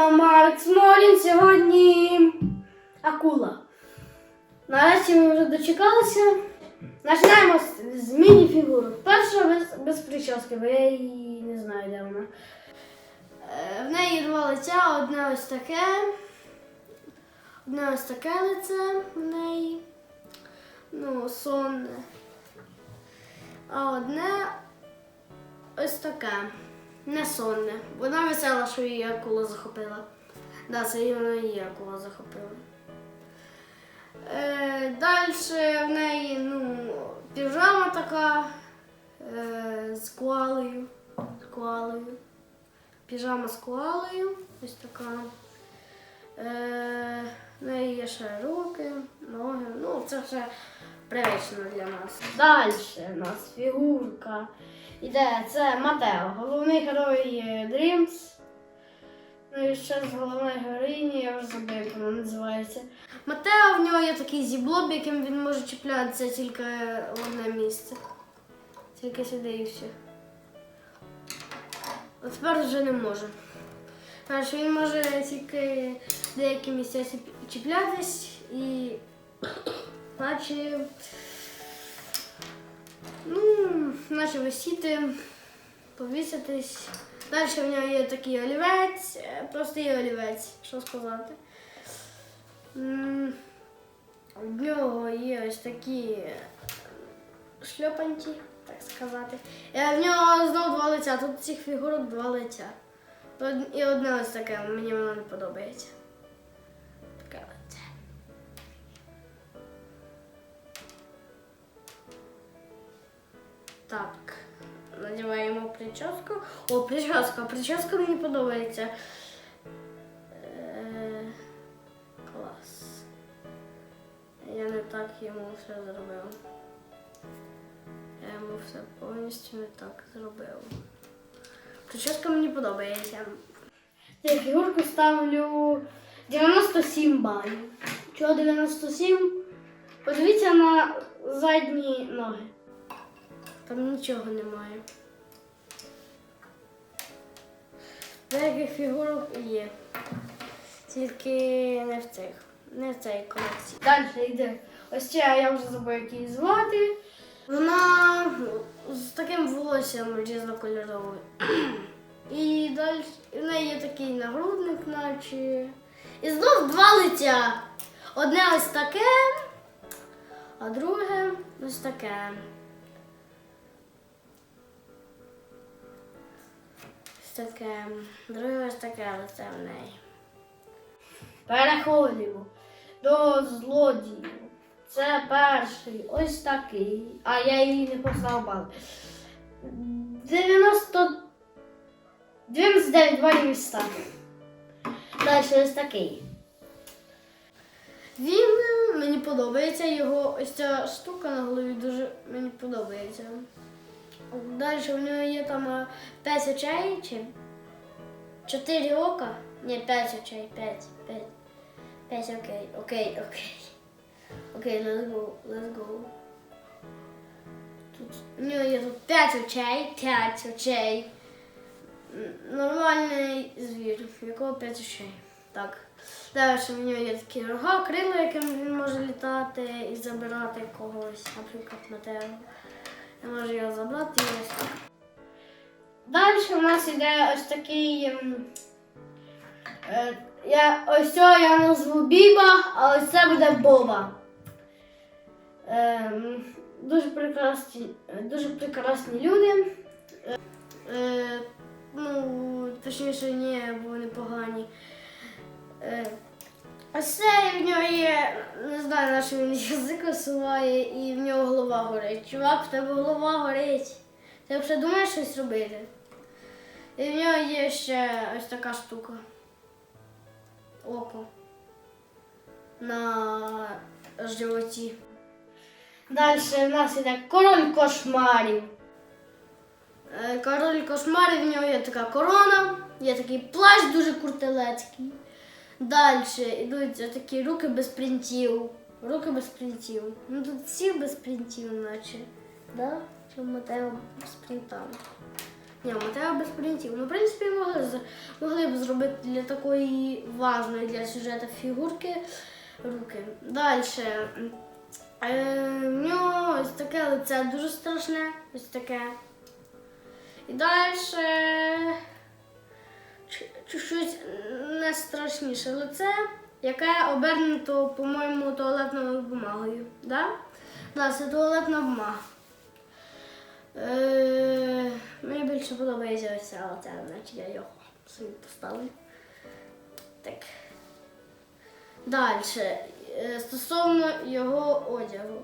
Марк Смолін. Сьогодні акула. Нарешті ми вже дочекалися. Починаємо з, міні-фігурок. Перша без, без прически, бо я її не знаю, де вона. Е, В неї два лиця, одне ось таке. Одне ось таке лице в неї. Ну, сонне. А одне ось таке. Не сонне. Вона весела, що її акула захопила. Да, це вона її акула захопила. Е, Далі в неї ну, піжама така е, з коалою. З коалою. Піжама з коалою. Ось така. Е, в неї є ще руки, ноги. Ну, це все привично для нас. Далі у нас фігурка. Іде, це Матео, головний герой е, Dreams. Ну і ще з головної героїні, я вже забув, як вона називається. Матео в нього є такий зіблоб, яким він може чіплятися тільки в одне місце. Тільки сюди і все. А тепер вже не може. Перше, він може тільки деякі місця чіплятись і наче, ну, наче висіти, повіситись. Далі в нього є такий олівець, е, простий олівець, що сказати. В нього є ось такі шльопанці, так сказати. Е, В нього знову два лиця. Тут цих фігурок два лиця. І одне ось таке, мені воно не подобається. Так, надіваємо прическу. О, прическа, прическа мені подобається. Е, Клас. Я не так йому все зробив. Я йому все повністю не так зробив. Прическа мені подобається. Я фігурку ставлю 97 балів. Чого 97? Подивіться на задні ноги. Там нічого немає. Деяких фігурок є. Тільки не в цих, не в цій колекції. Далі йде. Ось ця я вже забув, як її звати. Вона з таким волоссям різнокольоровим. І далі в неї є такий нагрудник, наче. І знов два лиця. Одне ось таке, а друге ось таке. Таке. Друге ось таке лице в неї. Переходимо до злодіїв. Це перший ось такий. А я її не поставив бал. 90... 99 балів 100. Далі ось такий. Він е, мені подобається, його ось ця штука на голові дуже мені подобається. Далі в нього є там е, 5 очей чи 4 ока. Ні, 5 очей, 5, 5. 5, окей, окей, окей. Окей, let's go, let's go. Тут у нього є тут 5 очей, 5 очей. Нормальний звір, в якого 5 очей. Так. Далі в нього є такі рога, крила, яким він може літати і забирати когось, наприклад, на. Я можу його забрати ось так. Далі у нас йде ось такий. ем, е, я, ось цього я назву Біба, а ось це буде Боба. Ем, дуже прекрасні, дуже прекрасні люди. Е, е, ну, точніше, ні, бо вони погані. Е, ось і в нього є, не знаю, на що він язик висуває, і в нього голова горить. Чувак, в тебе голова горить. Ти вже думаєш щось робити? І в нього є ще ось така штука. Око. На животі. Далі в нас іде король кошмарів. Е, Король кошмарів, в нього є така корона, є такий плащ дуже куртелецький. Далі йдуть такі руки без принтів. Руки без принтів. Ну тут всі без принтів, наче. Да? Чи Матео з принтами. Ні, Матео без принтів. Ну, в принципі, могли, могли б зробити для такої важної для сюжету фігурки руки. Далі. Е, в нього ось таке лице дуже страшне. Ось таке. І далі чуть не страшніше лице, яке обернуто, по-моєму, туалетною бумагою. Да? Да, це туалетна бумага. Е, мені більше подобається ось ця оця, значить я його собі поставлю. Так. Далі. Е, Стосовно його одягу.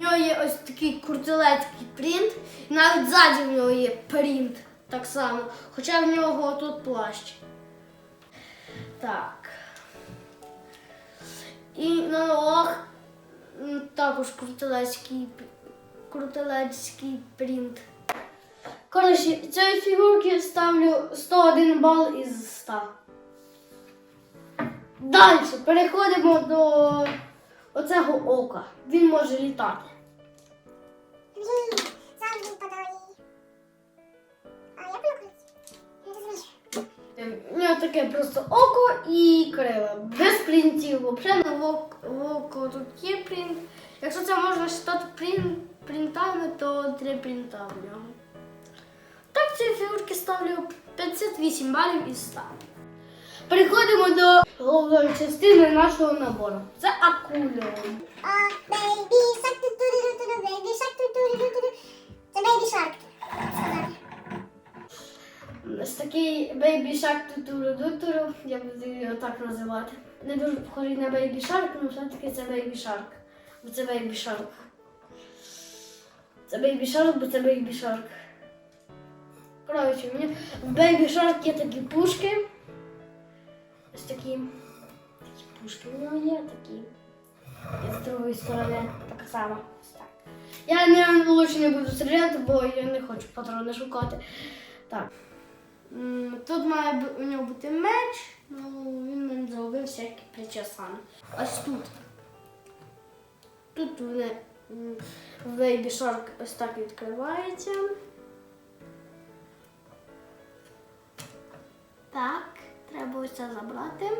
У нього є ось такий куртилецький принт, і навіть ззаді в нього є принт так само, хоча в нього тут плащ. Так. І на ногах також крутелецький, п- крутелецький принт. Коротше, цієї фігурки ставлю 101 бал із 100. Далі переходимо до оцього ока. Він може літати. Таке просто око і крила. Без принтів. Взагалі в око тут є принт. Якщо це можна вважати принт, принтами, то три принта в нього. Так, ці фігурки ставлю 58 балів із 100. Переходимо до головної частини нашого набору. Це акуліон. А, бейбі шарк Це бейбі шарк. Ось такий Baby Shark тутуру-дутуру, я буду його так називати. Не дуже похожий на Baby Shark, але все-таки це Baby Shark. Бо це Baby Shark. Це Baby Shark, бо це Baby Shark. Коротше, мені в Baby Shark є такі пушки. Ось такі. Такі пушки в нього є, такі. І з другої сторони така сама. Я не лучше не буду стріляти, бо я не хочу патрони шукати. Так. Тут має у нього бути меч, ну він мені зробив всякі причесани. Ось тут. Тут в Baby Shark ось так відкривається. Так, треба ось це забрати.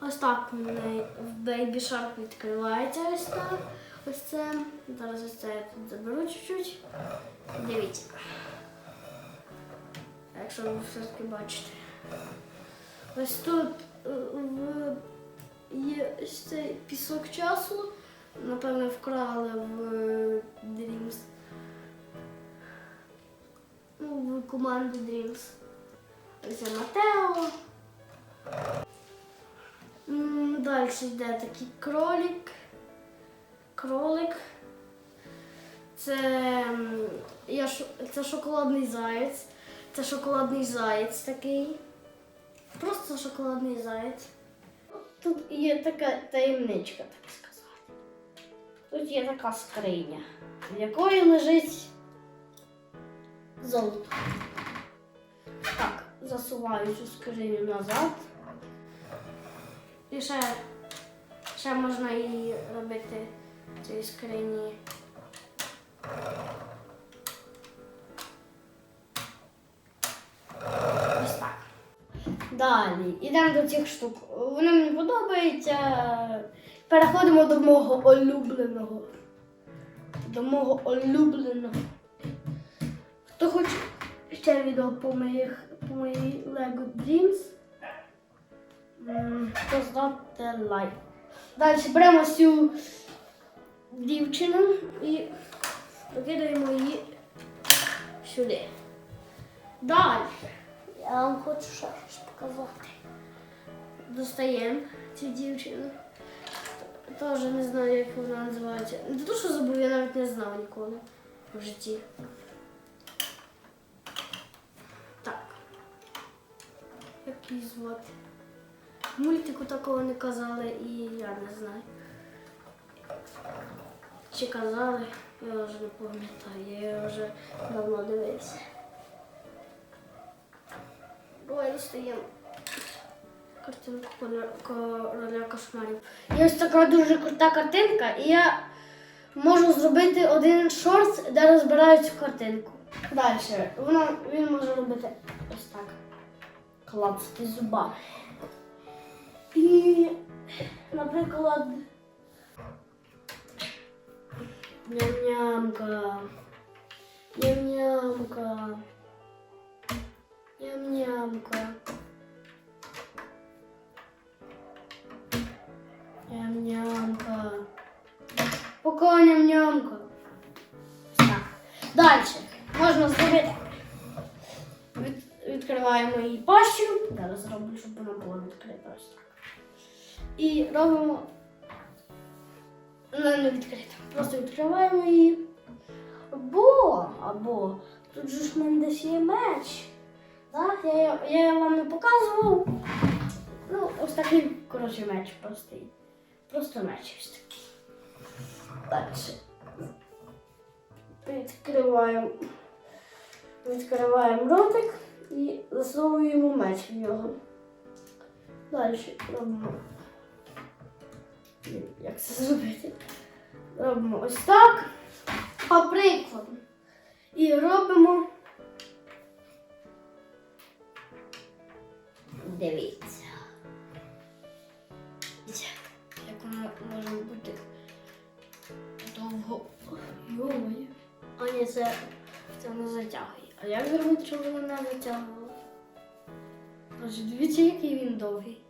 Ось так в Baby Shark відкривається ось так. Ось це. Зараз ось це я тут заберу чуть-чуть. Дивіться. Якщо ви все-таки бачите. Ось тут е, є цей пісок часу. Напевно, вкрали в е, Dreams. Ну, в команді Dreams. Ось Матео. Далі йде такий кролик. Кролик. Це, я, це шоколадний заєць. Це шоколадний заєць такий. Просто шоколадний заєць. Тут є така таємничка, так сказати. Тут є така скриня, в якої лежить золото. Так, засуваю цю скриню назад. І ще, ще можна її робити в цій скрині. Далі, йдемо до цих штук. Вони мені подобаються. Переходимо до мого улюбленого. До мого улюбленого. Хто хоче ще відео по моїх по моїй Lego Dreams, м, то ставте лайк. Далі беремо цю дівчину і викидаємо її сюди. Далі. Я вам хочу щось показати. Достаємо цю дівчину. Теж не знаю, як вона називається. Не то, що забув, я навіть не знав ніколи в житті. Так. Як її звати? Мультику такого не казали і я не знаю. Чи казали, я вже не пам'ятаю, я вже давно дивився. Достаємо картинку короля- кошмарів. Є ось така дуже крута картинка, і я можу зробити один шорт, де розбираю цю картинку. Далі. Воно, він може робити ось так. Клацати зубами. І, наприклад, ням-нямка. Ням-нямка. Ням-нямка. Ням-нямка. Пока ням-нямка. Так. Далі. Можна зробити. Від, відкриваємо її пащу. Зараз зроблю, щоб вона була відкрита ось так. І робимо. Вона не відкрита. Просто відкриваємо її. Або, або, тут же ж мене десь є меч. Так, я, я вам не показував. Ну, ось такий, коротше, меч простий. Просто меч ось такий. Далі. Відкриваємо. Відкриваємо ротик і засовуємо меч в нього. Далі робимо. Як це зробити? Робимо ось так. По прикладу. І робимо. Дивіться. Як воно може бути довго. Йомою. А ні, це, це не затягує. А як зробити, щоб воно не затягувало? Отже, дивіться, який він довгий.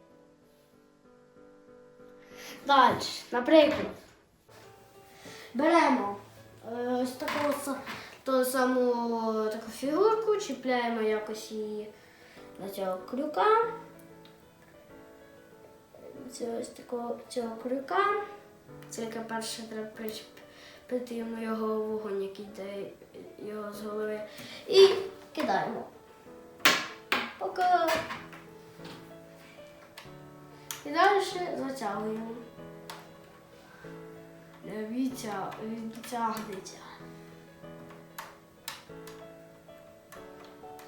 Далі, наприклад, беремо е, ось таку ту саму таку фігурку, чіпляємо якось її до цього крюка. Це ось такого цього крюка. Тільки перше треба причепити йому його вогонь, який йде його з голови. І кидаємо. Пока. І далі затягуємо. Відтягнеться.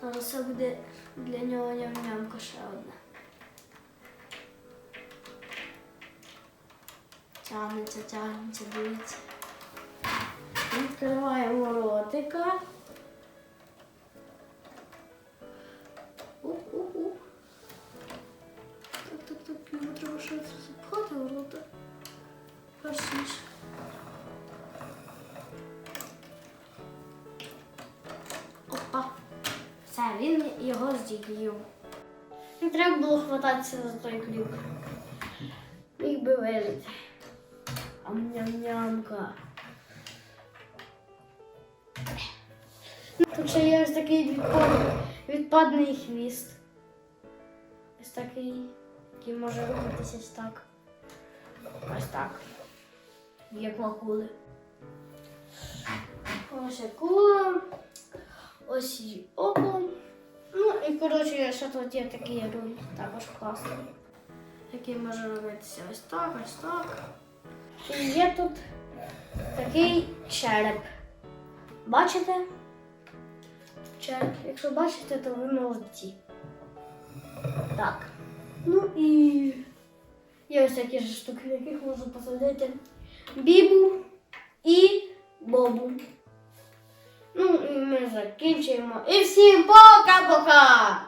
Зараз це буде для нього ням-нямка ще одна. Тягнеться, тягнеться, дивіться. Відкриваємо ротика. Так, так, так, йому треба щось запхати в рота. Персніше. Опа. Його з'їв. Не треба було хвататися за той крюк. Міг би вижити. Ам-ням-нямка. Тут ще є ось такий відпадний, відпадний хвіст. Ось такий, який може рухатися ось так. Ось так. Як в акули. Ось акула. Ось її око. Ну і коротше, ще тут є такий руль, також класний. Який може робитися ось так, ось так. І є тут такий череп. Бачите? Череп. Якщо бачите, то ви молодці. Так. Ну і є ось такі ж штуки, в яких можна посадити бібу і бобу. Ми закінчуємо. І всім пока-пока!